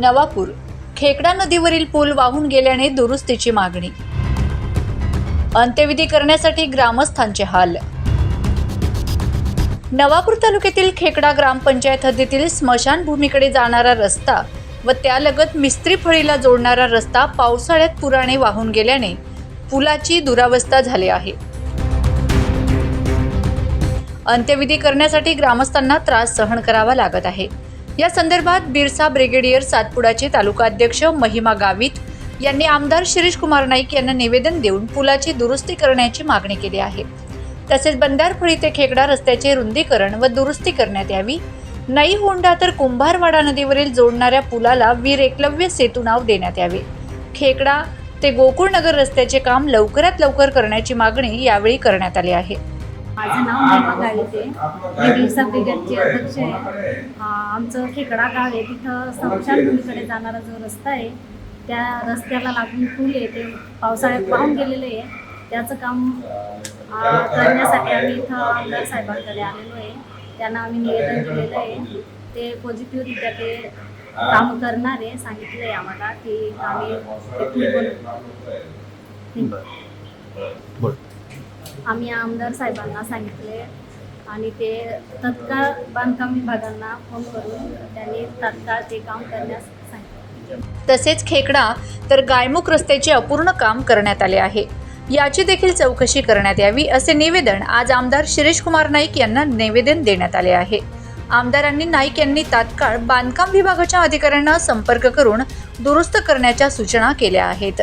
नवापूर. खेकडा नदीवरील पूल वाहून गेल्याने दुरुस्तीची मागणी. अंत्यविधी करण्यासाठी ग्रामस्थांचे हाल. नवापूर तालुक्यातील खेकडा ग्रामपंचायत हद्दीतील स्मशानभूमीकडे जाणारा रस्ता व त्यालगत मिस्त्री फळीला जोडणारा रस्ता पावसाळ्यात पुराने वाहून गेल्याने पुलाची दुरावस्था झाली आहे. अंत्यविधी करण्यासाठी ग्रामस्थांना त्रास सहन करावा लागत आहे. या संदर्भात बिरसा ब्रिगेडियर सातपुडाचे तालुका अध्यक्ष महिमा गावित यांनी आमदार शिरीष कुमार नाईक यांना निवेदन देऊन पुलाची दुरुस्ती करण्याची मागणी केली आहे. तसेच बंधारफळी ते खेकडा रस्त्याचे रुंदीकरण व दुरुस्ती करण्यात यावी. नई होंडा तर कुंभारवाडा नदीवरील जोडणाऱ्या पुलाला वीर एकलव्य सेतू नाव देण्यात यावे. खेकडा ते गोकुळनगर रस्त्याचे काम लवकरात लवकर करण्याची मागणी यावेळी करण्यात आली आहे. माझं नाव महिमा गाविते मी दिवसा ब्रिगेडची अध्यक्ष आहे. आमचं खेकडा गाव आहे. तिथं स्मशानभूमीकडे जाणारा जो रस्ता आहे त्या रस्त्याला लागून पूल आहे. ते पावसाळ्यात पाहून गेलेलं आहे. त्याचं काम करण्यासाठी आम्ही इथं आमदार साहेबांकडे आलेलो आहे. त्यांना आम्ही निवेदन दिलेलं आहे. ते पॉझिटिव्हरित्या ते काम करणार आहे. सांगितलं आहे आम्हाला की आम्ही ते पूल बनवू. आम्ही आमदार साहेबांना सांगितले आणि ते तत्काळ बांधकाम विभागांना फोन करून त्यांनी तत्काळ ते काम करण्यास सांगितले. तसेच खेकडा तर गायमुख रस्त्याचे अपूर्ण काम करण्यात आले आहे. याची देखील चौकशी करण्यात यावी असे निवेदन आज आमदार शिरीष कुमार नाईक यांना निवेदन देण्यात आले आहे. आमदारांनी नाईक यांनी तात्काळ बांधकाम विभागाच्या अधिकाऱ्यांना संपर्क करून दुरुस्त करण्याच्या सूचना केल्या आहेत.